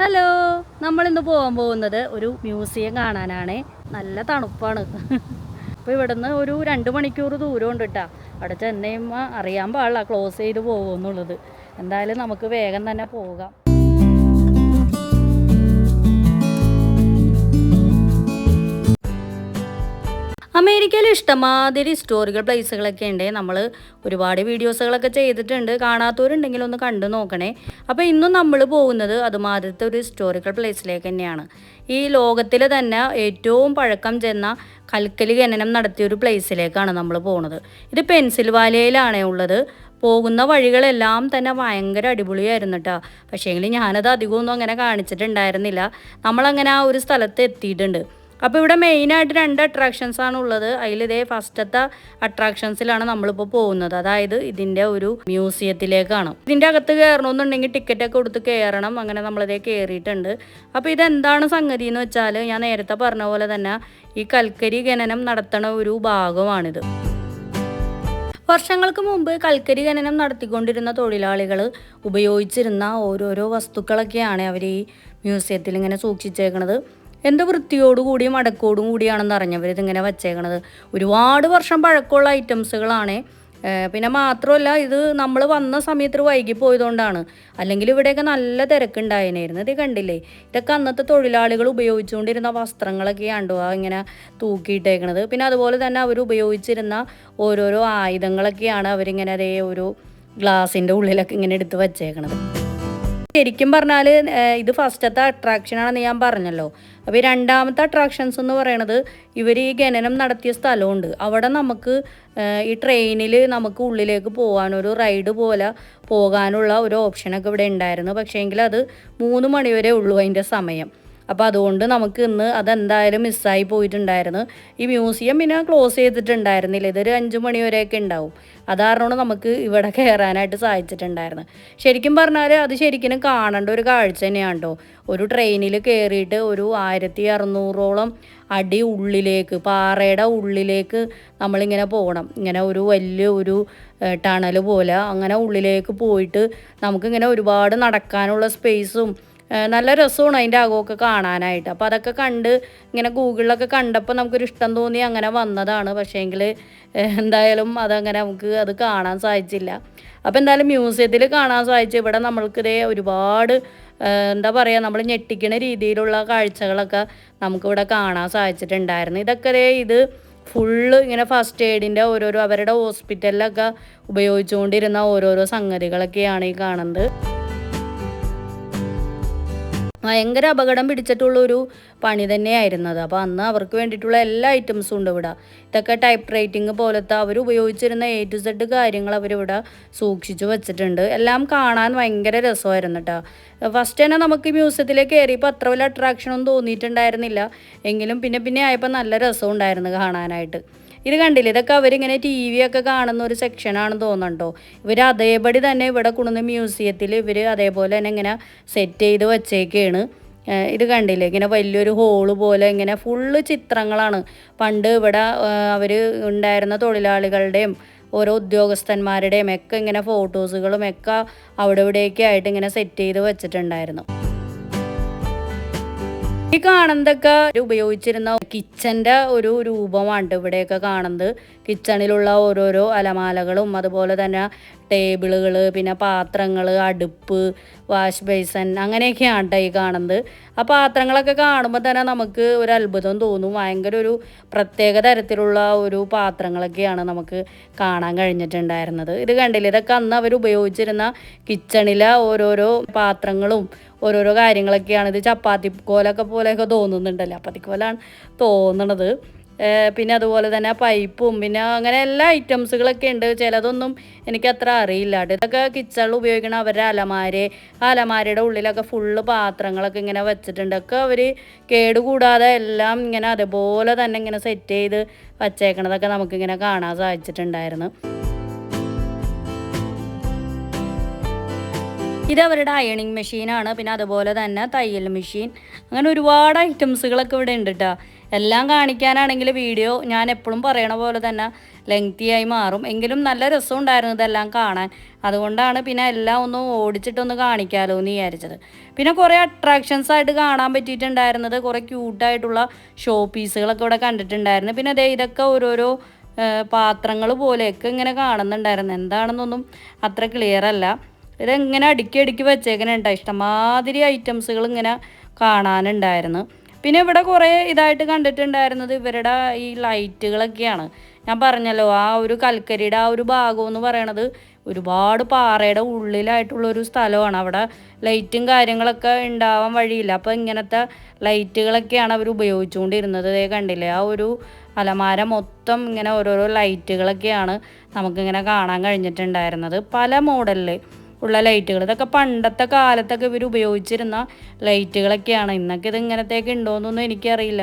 Hello നമ്മളിന്ന് പോകാൻ പോകുന്നത് ഒരു മ്യൂസിയം കാണാനാണ്. നല്ല തണുപ്പാണ്. അപ്പോൾ ഇവിടുന്ന് ഒരു രണ്ട് മണിക്കൂർ ദൂരം ഉണ്ട് കേട്ടോ അവിടെ ചെന്നൈമ്മ അറിയാൻ പാടില്ല ക്ലോസ് ചെയ്ത് പോകുമെന്നുള്ളത് എന്തായാലും നമുക്ക് വേഗം തന്നെ പോകാം. അമേരിക്കയിൽ ഇഷ്ടമാതിരി സ്റ്റോറികൾ പ്ലേസുകളൊക്കെ ഉണ്ട്. നമ്മൾ ഒരുപാട് വീഡിയോസുകളൊക്കെ ചെയ്തിട്ടുണ്ട്. കാണാത്തവരുണ്ടെങ്കിൽ ഒന്ന് കണ്ടു നോക്കണേ. അപ്പോൾ ഇന്നും നമ്മൾ പോകുന്നത് അതുമാതിരത്തെ ഒരു ഹിസ്റ്റോറിക്കൽ പ്ലേസിലേക്ക് തന്നെയാണ്. ഈ ലോകത്തിൽ തന്നെ ഏറ്റവും പഴക്കം ചെന്ന കൽക്കലി ഖനനം നടത്തിയ ഒരു പ്ലേസിലേക്കാണ് നമ്മൾ പോകുന്നത് ഇത് പെൻസിൽവാലിയയിലാണ് ഉള്ളത്. പോകുന്ന വഴികളെല്ലാം തന്നെ ഭയങ്കര അടിപൊളിയായിരുന്നു കേട്ടോ പക്ഷേങ്കിൽ ഞാനത് അധികമൊന്നും അങ്ങനെ കാണിച്ചിട്ടുണ്ടായിരുന്നില്ല. നമ്മളങ്ങനെ ആ ഒരു സ്ഥലത്ത് എത്തിയിട്ടുണ്ട്. അപ്പോൾ ഇവിടെ മെയിനായിട്ട് രണ്ട് അട്രാക്ഷൻസ് ആണ് ഉള്ളത്. അതിലിതേ ഫസ്റ്റത്തെ അട്രാക്ഷൻസിലാണ് നമ്മളിപ്പോൾ പോകുന്നത്. അതായത് ഇതിന്റെ ഒരു മ്യൂസിയത്തിലേക്കാണ് ഇതിന്റെ അകത്ത് കയറണമെന്നുണ്ടെങ്കിൽ ടിക്കറ്റൊക്കെ കൊടുത്ത് കയറണം അങ്ങനെ നമ്മളിതേ കയറിയിട്ടുണ്ട് അപ്പോൾ ഇതെന്താണ് സംഗതി എന്ന് വെച്ചാൽ ഞാൻ നേരത്തെ പറഞ്ഞ പോലെ തന്നെ ഈ കൽക്കരി ഖനനം നടത്തണ ഒരു ഭാഗമാണിത്. വർഷങ്ങൾക്ക് മുമ്പ് കൽക്കരി ഖനനം നടത്തിക്കൊണ്ടിരുന്ന തൊഴിലാളികൾ ഉപയോഗിച്ചിരുന്ന ഓരോരോ വസ്തുക്കളൊക്കെയാണ് അവർ ഈ മ്യൂസിയത്തിൽ ഇങ്ങനെ സൂക്ഷിച്ചേക്കണത്. എന്ത് വൃത്തിയോടുകൂടിയും അടക്കോടും കൂടിയാണെന്ന് അറിഞ്ഞവർ ഇതിങ്ങനെ വച്ചേക്കണത്. ഒരുപാട് വർഷം പഴക്കമുള്ള ഐറ്റംസുകളാണ്. പിന്നെ മാത്രമല്ല ഇത് നമ്മൾ വന്ന സമയത്ത് വൈകി പോയതുകൊണ്ടാണ്. അല്ലെങ്കിൽ ഇവിടെയൊക്കെ നല്ല തിരക്കുണ്ടായിരുന്നു ഇത് കണ്ടില്ലേ? ഇതൊക്കെ അന്നത്തെ തൊഴിലാളികൾ ഉപയോഗിച്ചുകൊണ്ടിരുന്ന വസ്ത്രങ്ങളൊക്കെയാണ്ടോ ആ ഇങ്ങനെ തൂക്കിയിട്ടേക്കണത്. പിന്നെ അതുപോലെ തന്നെ അവർ ഉപയോഗിച്ചിരുന്ന ഓരോരോ ആയുധങ്ങളൊക്കെയാണ് അവരിങ്ങനെ അതേ ഒരു ഗ്ലാസിന്റെ ഉള്ളിലൊക്കെ ഇങ്ങനെ എടുത്ത് വച്ചേക്കണത്. ശരിക്കും പറഞ്ഞാൽ ഇത് ഫസ്റ്റത്തെ അട്രാക്ഷൻ ആണെന്ന് ഞാൻ പറഞ്ഞല്ലോ. അപ്പോൾ ഈ രണ്ടാമത്തെ അട്രാക്ഷൻസ് എന്ന് പറയണത് ഇവർ ഈ ഖനനം നടത്തിയ സ്ഥലമുണ്ട്. അവിടെ നമുക്ക് ഈ ട്രെയിനിൽ നമുക്ക് ഉള്ളിലേക്ക് പോകാൻ ഒരു റൈഡ് പോലെ പോകാനുള്ള ഒരു ഓപ്ഷനൊക്കെ ഇവിടെ ഉണ്ടായിരുന്നു. പക്ഷേങ്കിൽ അത് മൂന്ന് മണിവരെ ഉള്ളൂ അതിന്റെ സമയം. അപ്പോൾ അതുകൊണ്ട് നമുക്ക് ഇന്ന് അതെന്തായാലും മിസ്സായി പോയിട്ടുണ്ടായിരുന്നു. ഈ മ്യൂസിയം പിന്നെ ക്ലോസ് ചെയ്തിട്ടുണ്ടായിരുന്നില്ല. ഇതൊരു അഞ്ച് മണി വരെയൊക്കെ ഉണ്ടാവും. അതാരണമാണ് നമുക്ക് ഇവിടെ കയറാനായിട്ട് സാധിച്ചിട്ടുണ്ടായിരുന്നു. ശരിക്കും പറഞ്ഞാൽ അത് ശരിക്കും കാണേണ്ട ഒരു കാഴ്ച തന്നെയാണ് കേട്ടോ ഒരു ട്രെയിനിൽ കയറിയിട്ട് ഒരു ആയിരത്തി അറുന്നൂറോളം അടി ഉള്ളിലേക്ക് പാറയുടെ ഉള്ളിലേക്ക് നമ്മളിങ്ങനെ പോകണം. ഇങ്ങനെ ഒരു വലിയ ഒരു ടണൽ പോലെ അങ്ങനെ ഉള്ളിലേക്ക് പോയിട്ട് നമുക്കിങ്ങനെ ഒരുപാട് നടക്കാനുള്ള സ്പേസും നല്ല രസമാണ് അതിന്റെ അകമൊക്കെ കാണാനായിട്ട്. അപ്പോൾ അതൊക്കെ കണ്ട് ഇങ്ങനെ ഗൂഗിളിലൊക്കെ കണ്ടപ്പോൾ നമുക്കൊരു ഇഷ്ടം തോന്നി അങ്ങനെ വന്നതാണ്. പക്ഷേങ്കിൽ എന്തായാലും അതങ്ങനെ നമുക്ക് അത് കാണാൻ സാധിച്ചില്ല. അപ്പോൾ എന്തായാലും മ്യൂസിയത്തിൽ കാണാൻ സാധിച്ചു. ഇവിടെ നമ്മൾക്കിതേ ഒരുപാട് എന്താ പറയുക നമ്മൾ ഞെട്ടിക്കണ രീതിയിലുള്ള കാഴ്ചകളൊക്കെ നമുക്കിവിടെ കാണാൻ സാധിച്ചിട്ടുണ്ടായിരുന്നു. ഇതൊക്കെ ഇതേ ഇത് ഫുള്ള് ഇങ്ങനെ ഫസ്റ്റ് എയ്ഡിന്റെ ഓരോരോ അവരുടെ ഹോസ്പിറ്റലിലൊക്കെ ഉപയോഗിച്ചുകൊണ്ടിരുന്ന ഓരോരോ സംഗതികളൊക്കെയാണ് ഈ കാണുന്നത്. ഭയങ്കര അപകടം പിടിച്ചിട്ടുള്ള ഒരു പണി തന്നെയായിരുന്നു അത് അപ്പോൾ അന്ന് അവർക്ക് വേണ്ടിയിട്ടുള്ള എല്ലാ ഐറ്റംസും ഉണ്ട് ഇവിടെ. ഇതൊക്കെ ടൈപ്പ് റൈറ്റിംഗ് പോലത്തെ അവർ ഉപയോഗിച്ചിരുന്ന എ ടു സെഡ് കാര്യങ്ങൾ അവരിവിടെ സൂക്ഷിച്ചു വെച്ചിട്ടുണ്ട്. എല്ലാം കാണാൻ ഭയങ്കര രസമായിരുന്നു കേട്ടോ ഫസ്റ്റ് തന്നെ നമുക്ക് മ്യൂസിയത്തിലേക്ക് കയറിയപ്പോൾ അത്ര വലിയ അട്രാക്ഷനൊന്നും തോന്നിയിട്ടുണ്ടായിരുന്നില്ല. എങ്കിലും പിന്നെ പിന്നെ ആയപ്പോൾ നല്ല രസം ഉണ്ടായിരുന്നു കാണാനായിട്ട്. ഇത് കണ്ടില്ലേ? ഇതൊക്കെ അവരിങ്ങനെ ടി വി ഒക്കെ കാണുന്ന ഒരു സെക്ഷനാണെന്ന് തോന്നുന്നുണ്ടോ? ഇവർ അതേപടി തന്നെ ഇവിടെ കൊണ്ടുവന്ന് മ്യൂസിയത്തിൽ ഇവർ അതേപോലെ തന്നെ ഇങ്ങനെ സെറ്റ് ചെയ്ത് വച്ചേക്കാണ്. ഇത് കണ്ടില്ലേ? ഇങ്ങനെ വലിയൊരു ഹോൾ പോലെ ഇങ്ങനെ ഫുള്ള് ചിത്രങ്ങളാണ്. പണ്ട് ഇവിടെ അവർ ഉണ്ടായിരുന്ന തൊഴിലാളികളുടെയും ഓരോ ഉദ്യോഗസ്ഥന്മാരുടെയും ഒക്കെ ഇങ്ങനെ ഫോട്ടോസുകളും ഒക്കെ അവിടെ ഇവിടെയൊക്കെ ആയിട്ട് ഇങ്ങനെ സെറ്റ് ചെയ്ത് വെച്ചിട്ടുണ്ടായിരുന്നു. ഈ കാണുന്നതൊക്കെ ഉപയോഗിച്ചിരുന്ന കിച്ചന്റെ ഒരു രൂപമാണ് ഇവിടെയൊക്കെ കാണുന്നത്. കിച്ചണിലുള്ള ഓരോരോ അലമാലകളും അതുപോലെ തന്നെ ടേബിളുകൾ പിന്നെ പാത്രങ്ങൾ അടുപ്പ് വാഷ് ബേസൻ അങ്ങനെയൊക്കെയാണ് കേട്ടോ ഈ കാണുന്നത്. ആ പാത്രങ്ങളൊക്കെ കാണുമ്പോൾ തന്നെ നമുക്ക് ഒരു അത്ഭുതം തോന്നും. ഭയങ്കര ഒരു പ്രത്യേക തരത്തിലുള്ള ഒരു പാത്രങ്ങളൊക്കെയാണ് നമുക്ക് കാണാൻ കഴിഞ്ഞിട്ടുണ്ടായിരുന്നത്. ഇത് കണ്ടില്ല? ഇതൊക്കെ അന്ന് അവർ ഉപയോഗിച്ചിരുന്ന കിച്ചണിലെ ഓരോരോ പാത്രങ്ങളും ഓരോരോ കാര്യങ്ങളൊക്കെയാണ്. ഇത് ചപ്പാത്തി കോലൊക്കെ പോലെയൊക്കെ തോന്നുന്നുണ്ടല്ലോ? ചപ്പാത്തി കോലാണ് തോന്നണത്. പിന്നെ അതുപോലെ തന്നെ പൈപ്പും പിന്നെ അങ്ങനെ എല്ലാ ഐറ്റംസുകളൊക്കെ ഉണ്ട്. ചിലതൊന്നും എനിക്ക് അത്ര അറിയില്ല. ഇതൊക്കെ കിച്ചണിൽ ഉപയോഗിക്കുന്ന അവരുടെ അലമാര് അലമാരയുടെ ഉള്ളിലൊക്കെ ഫുള്ള് പാത്രങ്ങളൊക്കെ ഇങ്ങനെ വെച്ചിട്ടുണ്ട്. ഒക്കെ അവർ കേടുകൂടാതെ എല്ലാം ഇങ്ങനെ അതുപോലെ തന്നെ ഇങ്ങനെ സെറ്റ് ചെയ്ത് വച്ചേക്കണതൊക്കെ നമുക്കിങ്ങനെ കാണാൻ സാധിച്ചിട്ടുണ്ടായിരുന്നു. ഇത് അവരുടെ അയണിങ് മെഷീനാണ് പിന്നെ അതുപോലെ തന്നെ തയ്യൽ മെഷീൻ അങ്ങനെ ഒരുപാട് ഐറ്റംസുകളൊക്കെ ഇവിടെ ഉണ്ട് കേട്ടോ എല്ലാം കാണിക്കാനാണെങ്കിൽ വീഡിയോ ഞാൻ എപ്പോഴും പറയണ പോലെ തന്നെ ലെങ്തിയായി മാറും. എങ്കിലും നല്ല രസം ഉണ്ടായിരുന്നു ഇതെല്ലാം കാണാൻ. അതുകൊണ്ടാണ് പിന്നെ എല്ലാം ഒന്ന് ഓടിച്ചിട്ടൊന്ന് കാണിക്കാമല്ലോ എന്ന് വിചാരിച്ചത്. പിന്നെ കുറേ അട്രാക്ഷൻസ് ആയിട്ട് കാണാൻ പറ്റിയിട്ടുണ്ടായിരുന്നത് കുറേ ക്യൂട്ടായിട്ടുള്ള ഷോ പീസുകളൊക്കെ ഇവിടെ കണ്ടിട്ടുണ്ടായിരുന്നു. പിന്നെ അതേ ഇതൊക്കെ ഓരോരോ പാത്രങ്ങൾ പോലെയൊക്കെ ഇങ്ങനെ കാണുന്നുണ്ടായിരുന്നു. എന്താണെന്നൊന്നും അത്ര ക്ലിയർ അല്ല. ഇതെങ്ങനെ അടുക്കി അടുക്കി വെച്ചേക്കണുണ്ട് ഇഷ്ടമാതിരി ഐറ്റംസുകൾ ഇങ്ങനെ കാണാനുണ്ടായിരുന്നു. പിന്നെ ഇവിടെ കുറേ ഇതായിട്ട് കണ്ടിട്ടുണ്ടായിരുന്നത് ഇവരുടെ ഈ ലൈറ്റുകളൊക്കെയാണ്. ഞാൻ പറഞ്ഞല്ലോ ആ ഒരു കൽക്കരിയുടെ ആ ഒരു ഭാഗം എന്ന് പറയണത് ഒരുപാട് പാറയുടെ ഉള്ളിലായിട്ടുള്ള ഒരു സ്ഥലമാണ്. അവിടെ ലൈറ്റും കാര്യങ്ങളൊക്കെ ഉണ്ടാവാൻ വഴിയില്ല. അപ്പോൾ ഇങ്ങനത്തെ ലൈറ്റുകളൊക്കെയാണ് അവർ ഉപയോഗിച്ചുകൊണ്ടിരുന്നത്. ദേ കണ്ടില്ലേ ആ ഒരു അലമാര മൊത്തം ഇങ്ങനെ ഓരോരോ ലൈറ്റുകളൊക്കെയാണ് നമുക്കിങ്ങനെ കാണാൻ കഴിഞ്ഞിട്ടുണ്ടായിരുന്നത്. പല മോഡലിൽ ഉള്ള ലൈറ്റുകൾ. ഇതൊക്കെ പണ്ടത്തെ കാലത്തൊക്കെ ഇവർ ഉപയോഗിച്ചിരുന്ന ലൈറ്റുകളൊക്കെയാണ്. ഇന്നൊക്കെ ഇത് ഇങ്ങനത്തേക്ക് ഉണ്ടോയെന്നൊന്നും എനിക്കറിയില്ല.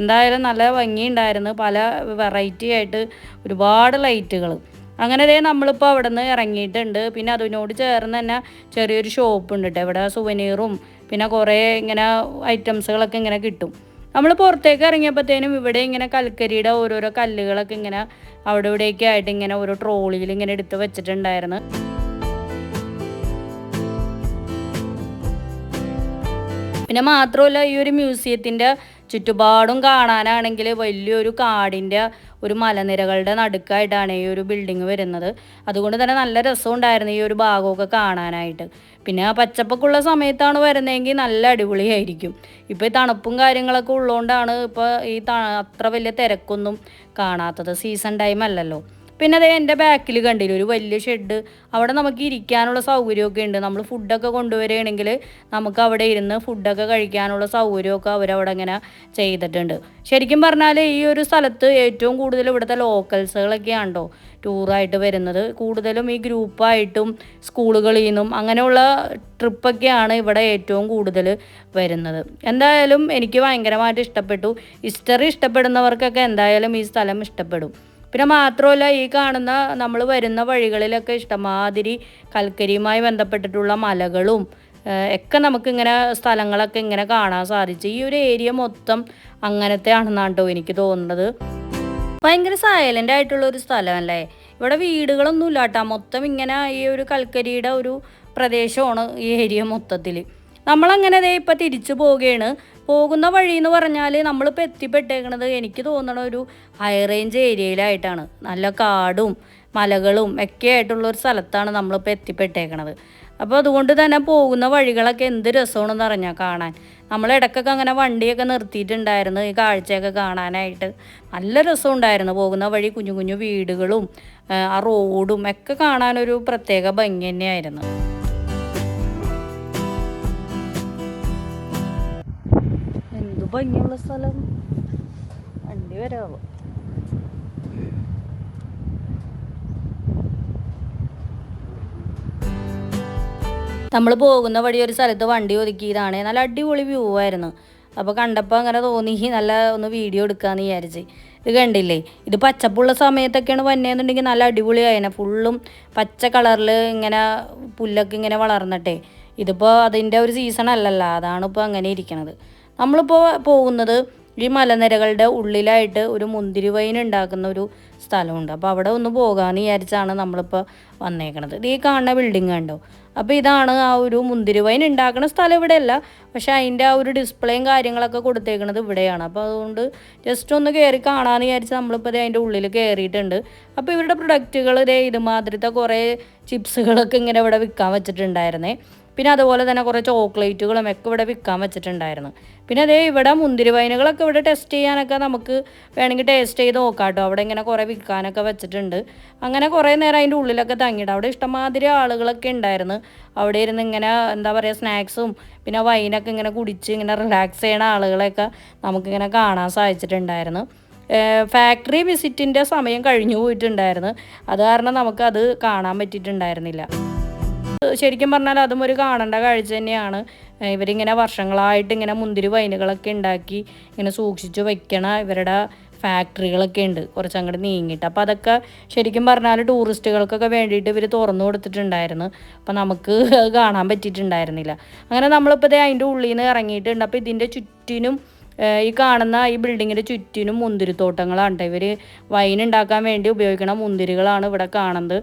എന്തായാലും നല്ല ഭംഗിയുണ്ടായിരുന്നു. പല വെറൈറ്റി ആയിട്ട് ഒരുപാട് ലൈറ്റുകൾ അങ്ങനെ ദേ നമ്മളിപ്പോൾ അവിടെ നിന്ന് ഇറങ്ങിയിട്ടുണ്ട്. പിന്നെ അതിനോട് ചേർന്ന് തന്നെ ചെറിയൊരു ഷോപ്പ് ഉണ്ട് കേട്ടോ ഇവിടെ സുവനീറും പിന്നെ കുറേ ഇങ്ങനെ ഐറ്റംസുകളൊക്കെ ഇങ്ങനെ കിട്ടും. നമ്മൾ പുറത്തേക്ക് ഇറങ്ങിയപ്പോഴത്തേനും ഇവിടെ ഇങ്ങനെ കൽക്കരിയുടെ ഓരോരോ കല്ലുകളൊക്കെ ഇങ്ങനെ അവിടെ ഇവിടെയൊക്കെ ആയിട്ട് ഇങ്ങനെ ഓരോ ട്രോളിയിൽ ഇങ്ങനെ എടുത്ത് വെച്ചിട്ടുണ്ടായിരുന്നു. പിന്നെ മാത്രമല്ല ഈ ഒരു മ്യൂസിയത്തിന്റെ ചുറ്റുപാടും കാണാനാണെങ്കിൽ വലിയൊരു കാടിന്റെ ഒരു മലനിരകളുടെ നടുക്കായിട്ടാണ് ഈ ഒരു ബിൽഡിങ് വരുന്നത്. അതുകൊണ്ട് തന്നെ നല്ല രസമുണ്ടായിരുന്നു ഈ ഒരു ഭാഗമൊക്കെ കാണാനായിട്ട്. പിന്നെ ആ പച്ചപ്പൊക്കെ സമയത്താണ് വരുന്നതെങ്കിൽ നല്ല അടിപൊളിയായിരിക്കും. ഇപ്പോൾ ഈ തണുപ്പും കാര്യങ്ങളൊക്കെ ഉള്ളതുകൊണ്ടാണ് ഇപ്പോൾ ഈ അത്ര വലിയ തിരക്കൊന്നും കാണാത്തത്. സീസൺ ടൈം അല്ലല്ലോ പിന്നെ അതേ എന്റെ ബാക്കിൽ കണ്ടില്ല ഒരു വലിയ ഷെഡ് അവിടെ നമുക്ക് ഇരിക്കാനുള്ള സൗകര്യമൊക്കെ ഉണ്ട്. നമ്മൾ ഫുഡൊക്കെ കൊണ്ടുവരികയാണെങ്കിൽ നമുക്ക് അവിടെ ഇരുന്ന് ഫുഡൊക്കെ കഴിക്കാനുള്ള സൗകര്യമൊക്കെ അവരവിടെ ഇങ്ങനെ ചെയ്തിട്ടുണ്ട്. ശരിക്കും പറഞ്ഞാൽ ഈ ഒരു സ്ഥലത്ത് ഏറ്റവും കൂടുതൽ ഇവിടുത്തെ ലോക്കൽസുകളൊക്കെയാണോ ടൂറായിട്ട് വരുന്നത്. കൂടുതലും ഈ ഗ്രൂപ്പായിട്ടും സ്കൂളുകളിൽ നിന്നും അങ്ങനെയുള്ള ട്രിപ്പൊക്കെയാണ് ഇവിടെ ഏറ്റവും കൂടുതൽ വരുന്നത്. എന്തായാലും എനിക്ക് ഭയങ്കരമായിട്ട് ഇഷ്ടപ്പെട്ടു. ഹിസ്റ്ററി ഇഷ്ടപ്പെടുന്നവർക്കൊക്കെ എന്തായാലും ഈ സ്ഥലം ഇഷ്ടപ്പെടും. പിന്നെ മാത്രമല്ല ഈ കാണുന്ന നമ്മൾ വരുന്ന വഴികളിലൊക്കെ ഇഷ്ടമാതിരി കൽക്കരിയുമായി ബന്ധപ്പെട്ടിട്ടുള്ള മലകളും ഒക്കെ നമുക്കിങ്ങനെ സ്ഥലങ്ങളൊക്കെ ഇങ്ങനെ കാണാൻ സാധിച്ചു. ഈ ഒരു ഏരിയ മൊത്തം അങ്ങനത്തെ ആണെന്നാണ് എനിക്ക് തോന്നുന്നത്. ഭയങ്കര സൈലന്റ് ആയിട്ടുള്ള ഒരു സ്ഥലമല്ലേ? ഇവിടെ വീടുകളൊന്നും കേട്ടോ മൊത്തം ഇങ്ങനെ ഈ ഒരു കൽക്കരിയുടെ ഒരു പ്രദേശമാണ് ഈ ഏരിയ മൊത്തത്തിൽ നമ്മളങ്ങനെ ഇപ്പം തിരിച്ചു പോവുകയാണ് പോകുന്ന വഴി എന്ന് പറഞ്ഞാൽ നമ്മളിപ്പോൾ എത്തിപ്പെട്ടേക്കണത് എനിക്ക് തോന്നണ ഒരു ഹൈ റേഞ്ച് ഏരിയയിലായിട്ടാണ്. നല്ല കാടും മലകളും ഒക്കെ ആയിട്ടുള്ള ഒരു സ്ഥലത്താണ് നമ്മളിപ്പോൾ എത്തിപ്പെട്ടേക്കണത്. അപ്പോൾ അതുകൊണ്ട് തന്നെ പോകുന്ന വഴികളൊക്കെ എന്ത് രസമാണെന്ന് അറിഞ്ഞാൽ കാണാൻ. നമ്മൾ ഇടയ്ക്കൊക്കെ അങ്ങനെ വണ്ടിയൊക്കെ നിർത്തിയിട്ടുണ്ടായിരുന്നു ഈ കാഴ്ചയൊക്കെ കാണാനായിട്ട്. നല്ല രസമുണ്ടായിരുന്നു പോകുന്ന വഴി കുഞ്ഞു കുഞ്ഞു വീടുകളും ആ റോഡും ഒക്കെ കാണാനൊരു പ്രത്യേക ഭംഗി തന്നെയായിരുന്നു. ഭംഗിയുള്ള സ്ഥലം. വണ്ടി വരാവോ? നമ്മൾ പോകുന്ന വഴി ഒരു സ്ഥലത്ത് വണ്ടി ഒതുക്കിയതാണ്. നല്ല അടിപൊളി വ്യൂ ആയിരുന്നു. അപ്പോൾ കണ്ടപ്പോൾ അങ്ങനെ തോന്നി നല്ല ഒന്ന് വീഡിയോ എടുക്കാമെന്ന് വിചാരിച്ച്. ഇത് കണ്ടില്ലേ? ഇത് പച്ചപ്പുള്ള സമയത്തൊക്കെയാണ് വന്നതെന്നുണ്ടെങ്കിൽ നല്ല അടിപൊളിയായേനെ ഫുള്ളും പച്ച കളറിൽ ഇങ്ങനെ പുല്ലൊക്കെ ഇങ്ങനെ വളർന്നിട്ടെ. ഇതിപ്പോൾ അതിന്റെ ഒരു സീസൺ അല്ലല്ലോ. അതാണ് ഇപ്പോൾ അങ്ങനെ ഇരിക്കണത്. നമ്മളിപ്പോൾ പോകുന്നത് ഈ മലനിരകളുടെ ഉള്ളിലായിട്ട് ഒരു മുന്തിരി വൈൻ ഉണ്ടാക്കുന്ന ഒരു സ്ഥലമുണ്ട്. അപ്പോൾ അവിടെ ഒന്ന് പോകാമെന്ന് വിചാരിച്ചാണ് നമ്മളിപ്പോൾ വന്നേക്കണത്. ഈ കാണുന്ന ബിൽഡിംഗ് കണ്ടോ? അപ്പോൾ ഇതാണ് ആ ഒരു മുന്തിരി വൈൻ ഉണ്ടാക്കുന്ന സ്ഥലം ഇവിടെയല്ല. പക്ഷേ അതിന്റെ ആ ഒരു ഡിസ്പ്ലേയും കാര്യങ്ങളൊക്കെ കൊടുത്തേക്കണത് ഇവിടെയാണ്. അപ്പോൾ അതുകൊണ്ട് ജസ്റ്റ് ഒന്ന് കയറി കാണാമെന്ന് വിചാരിച്ച് നമ്മളിപ്പോൾ അതിന്റെ ഉള്ളിൽ കയറിയിട്ടുണ്ട് അപ്പോൾ ഇവരുടെ പ്രൊഡക്റ്റുകൾ ഇതേ ഇതുമാതിരത്തെ കുറേ ചിപ്സുകളൊക്കെ ഇങ്ങനെ ഇവിടെ വിൽക്കാൻ വെച്ചിട്ടുണ്ടായിരുന്നേ. പിന്നെ അതുപോലെ തന്നെ കുറേ ചോക്ലേറ്റുകളും ഒക്കെ ഇവിടെ വിൽക്കാൻ വെച്ചിട്ടുണ്ടായിരുന്നു. പിന്നെ അതേ ഇവിടെ മുന്തിരി വൈനുകളൊക്കെ ഇവിടെ ടെസ്റ്റ് ചെയ്യാനൊക്കെ നമുക്ക് വേണമെങ്കിൽ ടേസ്റ്റ് ചെയ്ത് നോക്കാം കേട്ടോ അവിടെ ഇങ്ങനെ കുറേ വിൽക്കാനൊക്കെ വെച്ചിട്ടുണ്ട്. അങ്ങനെ കുറേ നേരം അതിന്റെ ഉള്ളിലൊക്കെ തങ്ങിയിട്ട് അവിടെ ഇഷ്ടമാതിരി ആളുകളൊക്കെ ഉണ്ടായിരുന്നു. അവിടെ ഇരുന്ന് ഇങ്ങനെ എന്താ പറയുക സ്നാക്സും പിന്നെ വൈനൊക്കെ ഇങ്ങനെ കുടിച്ച് ഇങ്ങനെ റിലാക്സ് ചെയ്യണ ആളുകളെയൊക്കെ നമുക്കിങ്ങനെ കാണാൻ സാധിച്ചിട്ടുണ്ടായിരുന്നു. ഫാക്ടറി വിസിറ്റിന്റെ സമയം കഴിഞ്ഞു പോയിട്ടുണ്ടായിരുന്നു. അത് കാരണം നമുക്കത് കാണാൻ പറ്റിയിട്ടുണ്ടായിരുന്നില്ല. ശരിക്കും പറഞ്ഞാൽ അതും ഒരു കാണേണ്ട കാഴ്ച തന്നെയാണ്. ഇവരിങ്ങനെ വർഷങ്ങളായിട്ട് ഇങ്ങനെ മുന്തിരി വൈനുകളൊക്കെ ഉണ്ടാക്കി ഇങ്ങനെ സൂക്ഷിച്ചു വയ്ക്കണ ഇവരുടെ ഫാക്ടറികളൊക്കെ ഉണ്ട്. കുറച്ച് അങ്ങോട്ട് നീങ്ങിയിട്ട്. അപ്പോൾ അതൊക്കെ ശരിക്കും പറഞ്ഞാൽ ടൂറിസ്റ്റുകൾക്കൊക്കെ വേണ്ടിയിട്ട് ഇവർ തുറന്നു കൊടുത്തിട്ടുണ്ടായിരുന്നു. അപ്പോൾ നമുക്ക് കാണാൻ പറ്റിയിട്ടുണ്ടായിരുന്നില്ല. അങ്ങനെ നമ്മളിപ്പോൾ ദേ അതിന്റെ ഉള്ളിൽ നിന്ന് ഇറങ്ങിയിട്ടുണ്ട്. അപ്പോൾ ഇതിന്റെ ചുറ്റിനും ഈ കാണുന്ന ഈ ബിൽഡിങ്ങിന്റെ ചുറ്റിനും മുന്തിരിത്തോട്ടങ്ങളാണ് ഇവർ വൈൻ ഉണ്ടാക്കാൻ വേണ്ടി ഉപയോഗിക്കുന്ന മുന്തിരികളാണ് ഇവിടെ കാണുന്നത്.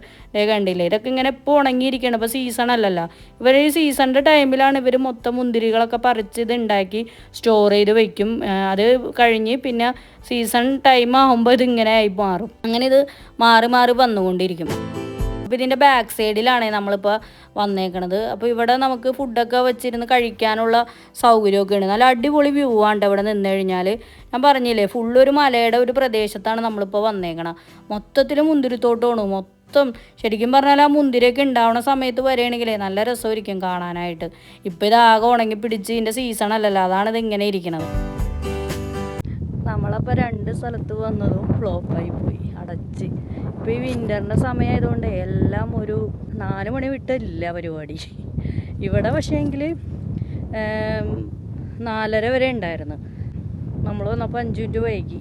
കണ്ടില്ലേ? ഇതൊക്കെ ഇങ്ങനെ ഇപ്പോൾ ഉണങ്ങിയിരിക്കുകയാണ് ഇപ്പോൾ സീസൺ അല്ലല്ലോ. ഇവർ ഈ സീസണിന്റെ ടൈമിലാണ് ഇവർ മൊത്തം മുന്തിരികളൊക്കെ പറിച്ച് ഇത് ഉണ്ടാക്കി സ്റ്റോർ ചെയ്ത് വെക്കും. അത് കഴിഞ്ഞ് പിന്നെ സീസൺ ടൈം ആകുമ്പോൾ ഇതിങ്ങനെ ആയി മാറും. അങ്ങനെ ഇത് മാറി മാറി വന്നുകൊണ്ടിരിക്കും. അപ്പോൾ ഇതിന്റെ ബാക്ക് സൈഡിലാണ് നമ്മളിപ്പോൾ വന്നേക്കണത്. അപ്പോൾ ഇവിടെ നമുക്ക് ഫുഡൊക്കെ വെച്ചിരുന്ന് കഴിക്കാനുള്ള സൗകര്യമൊക്കെ ഉണ്ട് നല്ല അടിപൊളി വ്യൂ ആണ് ഇവിടെ നിന്ന് കഴിഞ്ഞാൽ ഞാൻ പറഞ്ഞില്ലേ ഫുള്ള് ഒരു മലയുടെ ഒരു പ്രദേശത്താണ് നമ്മളിപ്പോൾ വന്നേക്കണം. മൊത്തത്തിൽ മുന്തിരിത്തോട്ടമാണ്. മൊത്തം ശരിക്കും പറഞ്ഞാൽ ആ മുന്തിരിയൊക്കെ ഉണ്ടാവുന്ന സമയത്ത് വരികയാണെങ്കിലേ നല്ല രസമായിരിക്കും കാണാനായിട്ട്. ഇപ്പോൾ ഇതാകെ ഉണങ്ങി പിടിച്ച് ഇതിന്റെ സീസൺ അല്ലല്ലോ. അതാണ് ഇത് ഇങ്ങനെ ഇരിക്കണത്. നമ്മളപ്പോൾ രണ്ട് സ്ഥലത്ത് വന്നതും ഫ്ലോപ്പായി പോയി. അടച്ച്. ഇപ്പോൾ ഈ വിന്ററിന്റെ സമയമായതുകൊണ്ട് എല്ലാം ഒരു നാല് മണി വിട്ടില്ല പരിപാടി. ഇവിടെ പക്ഷേ എങ്കിൽ നാലര വരെ ഉണ്ടായിരുന്നു. നമ്മൾ വന്നപ്പോൾ അഞ്ച് മിനിറ്റ് വൈകി.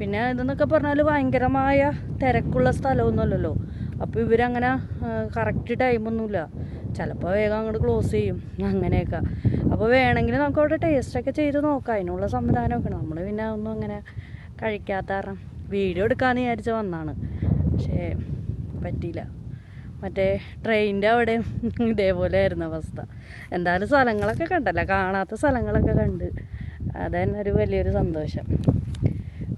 പിന്നെ ഇതെന്നൊക്കെ പറഞ്ഞാൽ ഭയങ്കരമായ തിരക്കുള്ള സ്ഥലമൊന്നുമല്ലല്ലോ. അപ്പോൾ ഇവരങ്ങനെ കറക്റ്റ് ടൈമൊന്നുമില്ല ചിലപ്പോൾ വേഗം അങ്ങോട്ട് ക്ലോസ് ചെയ്യും അങ്ങനെയൊക്കെ. അപ്പോൾ വേണമെങ്കിൽ നമുക്ക് അവിടെ ടേസ്റ്റൊക്കെ ചെയ്ത് നോക്കാം. അതിനുള്ള സംവിധാനമൊക്കെ നമ്മൾ പിന്നെ ഒന്നും അങ്ങനെ കഴിക്കാത്ത വീഡിയോ എടുക്കാമെന്ന് വിചാരിച്ച വന്നാണ്. പക്ഷേ പറ്റിയില്ല. മറ്റേ ട്രെയിനിന്റെ അവിടെ ഇതേപോലെ ആയിരുന്നു അവസ്ഥ. എന്തായാലും സ്ഥലങ്ങളൊക്കെ കണ്ടല്ലോ. കാണാത്ത സ്ഥലങ്ങളൊക്കെ കണ്ട്. അത് തന്നെ ഒരു വലിയൊരു സന്തോഷം.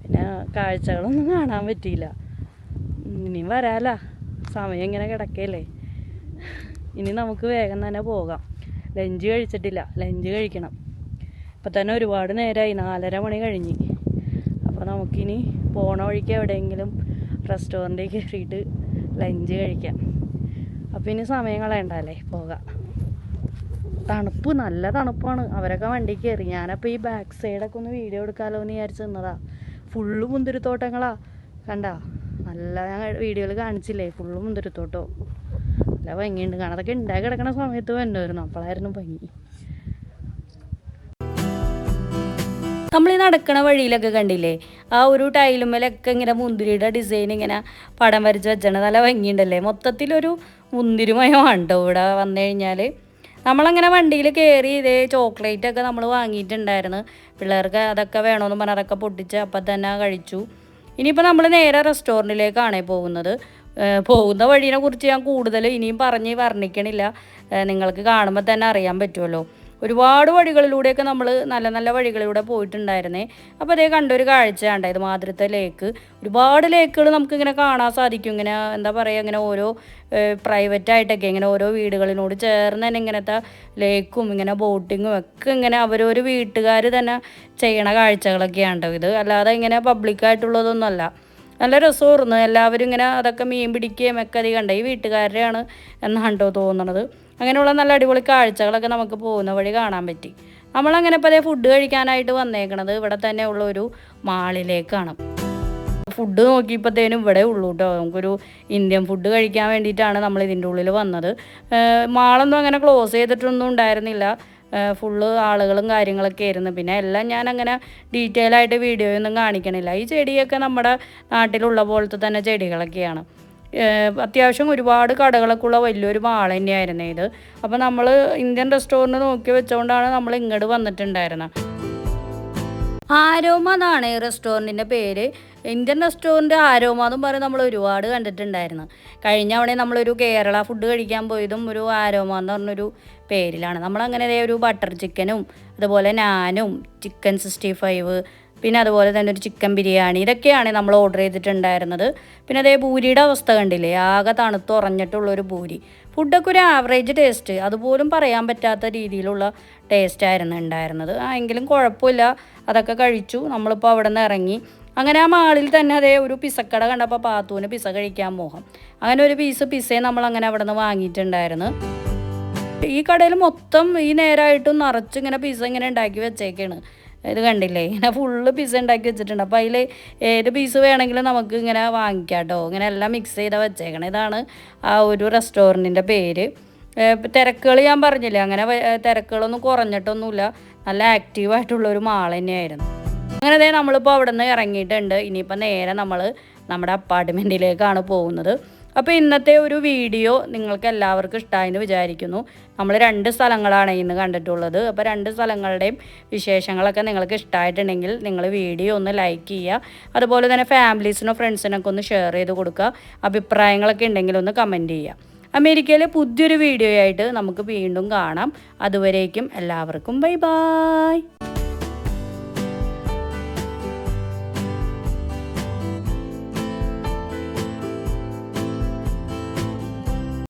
പിന്നെ കാഴ്ചകളൊന്നും കാണാൻ പറ്റിയില്ല. ഇനിയും വരാല സമയം ഇങ്ങനെ കിടക്കല്ലേ ഇനി നമുക്ക് വേഗം തന്നെ പോകാം. ലഞ്ച് കഴിച്ചിട്ടില്ല. ലഞ്ച് കഴിക്കണം. ഇപ്പം തന്നെ ഒരുപാട് നേരമായി നാലര മണി കഴിഞ്ഞ്. അപ്പോൾ നമുക്കിനി പോണ വഴിക്ക് എവിടെയെങ്കിലും റെസ്റ്റോറന്റിൽ കയറിയിട്ട് ലഞ്ച് കഴിക്കാം. അപ്പം ഇനി സമയം കളയണ്ടല്ലേ? പോകാം. തണുപ്പ് നല്ല തണുപ്പാണ്. അവരൊക്കെ വണ്ടി കയറി. ഞാനപ്പോൾ ഈ ബാക്ക് സൈഡൊക്കെ ഒന്ന് വീഡിയോ എടുക്കാമല്ലോ എന്ന് വിചാരിച്ച് നിന്നതാ. ഫുള്ള് മുന്തിരിത്തോട്ടങ്ങളാ. കണ്ട? നല്ല ഞാൻ വീഡിയോയിൽ കാണിച്ചില്ലേ? ഫുള്ള് മുന്തിരിത്തോട്ടോ. നല്ല ഭംഗിയുണ്ട്. അതൊക്കെ ഉണ്ടായി കിടക്കണ സമയത്ത് വന്നായിരുന്നു അപ്പോഴായിരുന്നു ഭംഗി. നമ്മൾ ഈ നടക്കണ വഴിയിലൊക്കെ കണ്ടില്ലേ? ആ ഒരു ടൈലുമ്മലൊക്കെ ഇങ്ങനെ മുന്തിരിയുടെ ഡിസൈൻ ഇങ്ങനെ പടം വരച്ച് വെച്ചണ നല്ല ഭംഗിയുണ്ടല്ലേ? മൊത്തത്തിലൊരു മുന്തിരിമയമാണ് കേട്ടോ ഇവിടെ വന്നു കഴിഞ്ഞാൽ നമ്മളങ്ങനെ വണ്ടിയിൽ കയറി ഇതേ ചോക്ലേറ്റ് ഒക്കെ നമ്മൾ വാങ്ങിയിട്ടുണ്ടായിരുന്നു. പിള്ളേർക്ക് അതൊക്കെ വേണമെന്ന് പറഞ്ഞ് അതൊക്കെ പൊട്ടിച്ച് അപ്പം തന്നെ കഴിച്ചു. ഇനിയിപ്പോൾ നമ്മൾ നേരെ റെസ്റ്റോറന്റിലേക്കാണ് പോകുന്നത്. പോകുന്ന വഴിയെ കുറിച്ച് ഞാൻ കൂടുതൽ ഇനിയും പറഞ്ഞ് വർണിക്കണില്ല. നിങ്ങൾക്ക് കാണുമ്പോൾ തന്നെ അറിയാൻ പറ്റുമല്ലോ ഒരുപാട് വഴികളിലൂടെയൊക്കെ നമ്മൾ നല്ല നല്ല വഴികളിലൂടെ പോയിട്ടുണ്ടായിരുന്നേ. അപ്പോൾ അതേ കണ്ടൊരു കാഴ്ച ഇത് മാതൃത്തെ ലേക്ക്. ഒരുപാട് ലേക്കുകൾ നമുക്കിങ്ങനെ കാണാൻ സാധിക്കും. ഇങ്ങനെ എന്താ പറയുക ഇങ്ങനെ ഓരോ പ്രൈവറ്റ് ആയിട്ടൊക്കെ ഇങ്ങനെ ഓരോ വീടുകളിനോട് ചേർന്ന് തന്നെ ഇങ്ങനത്തെ ലേക്കും ഇങ്ങനെ ബോട്ടിങ്ങും ഒക്കെ ഇങ്ങനെ അവരൊരു വീട്ടുകാർ തന്നെ ചെയ്യണ കാഴ്ചകളൊക്കെയാണ് ഇത്? അല്ലാതെ ഇങ്ങനെ പബ്ലിക്കായിട്ടുള്ളതൊന്നുമല്ല നല്ല രസമായിരുന്നു. എല്ലാവരും ഇങ്ങനെ അതൊക്കെ മീൻ പിടിക്കുകയും ഒക്കെ അധികം ഉണ്ട് ഈ വീട്ടുകാരുടെയാണ് എന്നാണ് കേട്ടോ തോന്നണത്. അങ്ങനെയുള്ള നല്ല അടിപൊളി കാഴ്ചകളൊക്കെ നമുക്ക് പോകുന്ന വഴി കാണാൻ പറ്റി. നമ്മളങ്ങനെ ഇപ്പോൾ അതേ ഫുഡ് കഴിക്കാനായിട്ട് വന്നേക്കണത് ഇവിടെ തന്നെ ഉള്ള ഒരു മാളിലേക്കാണ്. ഫുഡ് നോക്കിയപ്പോഴത്തേനും ഇവിടെ ഉള്ളൂ കേട്ടോ നമുക്കൊരു ഇന്ത്യൻ ഫുഡ് കഴിക്കാൻ വേണ്ടിയിട്ടാണ് നമ്മൾ ഇതിന്റെ ഉള്ളിൽ വന്നത്. മാളൊന്നും അങ്ങനെ ക്ലോസ് ചെയ്തിട്ടൊന്നും ഉണ്ടായിരുന്നില്ല. ഫുള്ള് ആളുകളും കാര്യങ്ങളൊക്കെ ആയിരുന്നു. പിന്നെ എല്ലാം ഞാൻ അങ്ങനെ ഡീറ്റെയിൽ ആയിട്ട് വീഡിയോയൊന്നും കാണിക്കണില്ല. ഈ ചെടിയൊക്കെ നമ്മുടെ നാട്ടിലുള്ള പോലത്തെ തന്നെ ചെടികളൊക്കെയാണ്. അത്യാവശ്യം ഒരുപാട് കടകളൊക്കെ ഉള്ള വലിയൊരു മാൾ തന്നെയായിരുന്നു ഇത്. അപ്പോൾ നമ്മൾ ഇന്ത്യൻ റെസ്റ്റോറന്റ് നോക്കി വെച്ചുകൊണ്ടാണ് നമ്മൾ ഇങ്ങോട്ട് വന്നിട്ടുണ്ടായിരുന്നത് ആരോമ എന്നാണ് ഈ റെസ്റ്റോറന്റിന്റെ പേര്. ഇന്ത്യൻ റെസ്റ്റോറന്റ് ആരോമ എന്നും പറഞ്ഞ് നമ്മൾ ഒരുപാട് കണ്ടിട്ടുണ്ടായിരുന്നു. കഴിഞ്ഞ തവണ നമ്മളൊരു കേരള ഫുഡ് കഴിക്കാൻ പോയതും ഒരു ആരോമ എന്ന് പറഞ്ഞൊരു പേരിലാണ്. നമ്മളങ്ങനെ ഒരു ബട്ടർ ചിക്കനും അതുപോലെ നാനും ചിക്കൻ സിക്സ്റ്റി ഫൈവ് പിന്നെ അതുപോലെ തന്നെ ഒരു ചിക്കൻ ബിരിയാണി ഇതൊക്കെയാണ് നമ്മൾ ഓർഡർ ചെയ്തിട്ടുണ്ടായിരുന്നത്. പിന്നെ അതേ പൂരിയുടെ അവസ്ഥ കണ്ടില്ലേ? ആകെ തണുത്ത് ഉറഞ്ഞിട്ടുള്ളൊരു പൂരി. ഫുഡൊക്കെ ഒരു ആവറേജ് ടേസ്റ്റ് അതുപോലും പറയാൻ പറ്റാത്ത രീതിയിലുള്ള ടേസ്റ്റ് ആയിരുന്നു ഉണ്ടായിരുന്നത്. ആ എങ്കിലും കുഴപ്പമില്ല. അതൊക്കെ കഴിച്ചു. നമ്മളിപ്പോൾ അവിടെ നിന്ന് ഇറങ്ങി. അങ്ങനെ ആ മാളിൽ തന്നെ അതേ ഒരു പിസക്കട കണ്ടപ്പോൾ പാത്തുവിന് പിസ കഴിക്കാൻ മോഹം. അങ്ങനെ ഒരു പീസ് പിസയും നമ്മൾ അങ്ങനെ അവിടെ നിന്ന് വാങ്ങിയിട്ടുണ്ടായിരുന്നു. ഈ കടയിൽ മൊത്തം ഈ നേരമായിട്ടും നിറച്ച് ഇങ്ങനെ പിസ ഇങ്ങനെ ഉണ്ടാക്കി വെച്ചേക്കാണ്. ഇത് കണ്ടില്ലേ? ഇങ്ങനെ ഫുള്ള് പിസ്സ ഉണ്ടാക്കി വെച്ചിട്ടുണ്ട്. അപ്പോൾ അതിൽ ഏത് പീസ് വേണമെങ്കിലും നമുക്ക് ഇങ്ങനെ വാങ്ങിക്കാം കേട്ടോ ഇങ്ങനെ എല്ലാം മിക്സ് ചെയ്താൽ വെച്ചേക്കണം. ഇതാണ് ആ ഒരു റെസ്റ്റോറന്റിന്റെ പേര്. തിരക്കുകൾ ഞാൻ പറഞ്ഞില്ലേ? അങ്ങനെ തിരക്കുകളൊന്നും കുറഞ്ഞിട്ടൊന്നുമില്ല. നല്ല ആക്റ്റീവായിട്ടുള്ള ഒരു മാൾ തന്നെയായിരുന്നു. അങ്ങനെ അതേ നമ്മളിപ്പോൾ അവിടെ നിന്ന് ഇറങ്ങിയിട്ടുണ്ട്. ഇനിയിപ്പോൾ നേരെ നമ്മൾ നമ്മുടെ അപ്പാർട്ട്മെന്റിലേക്കാണ് പോകുന്നത്. അപ്പോൾ ഇന്നത്തെ ഒരു വീഡിയോ നിങ്ങൾക്ക് എല്ലാവർക്കും ഇഷ്ടമായെന്ന് വിചാരിക്കുന്നു. നമ്മൾ രണ്ട് സ്ഥലങ്ങളാണ് ഇന്ന് കണ്ടിട്ടുള്ളത്. അപ്പോൾ രണ്ട് സ്ഥലങ്ങളുടെയും വിശേഷങ്ങളൊക്കെ നിങ്ങൾക്ക് ഇഷ്ടമായിട്ടുണ്ടെങ്കിൽ നിങ്ങൾ വീഡിയോ ഒന്ന് ലൈക്ക് ചെയ്യുക. അതുപോലെ തന്നെ ഫാമിലീസിനോ ഫ്രണ്ട്സിനൊക്കെ ഒന്ന് ഷെയർ ചെയ്ത് കൊടുക്കുക. അഭിപ്രായങ്ങളൊക്കെ ഉണ്ടെങ്കിൽ ഒന്ന് കമന്റ് ചെയ്യുക. അമേരിക്കയിലെ പുതിയൊരു വീഡിയോ ആയിട്ട് നമുക്ക് വീണ്ടും കാണാം. അതുവരേക്കും എല്ലാവർക്കും ബൈ ബായ്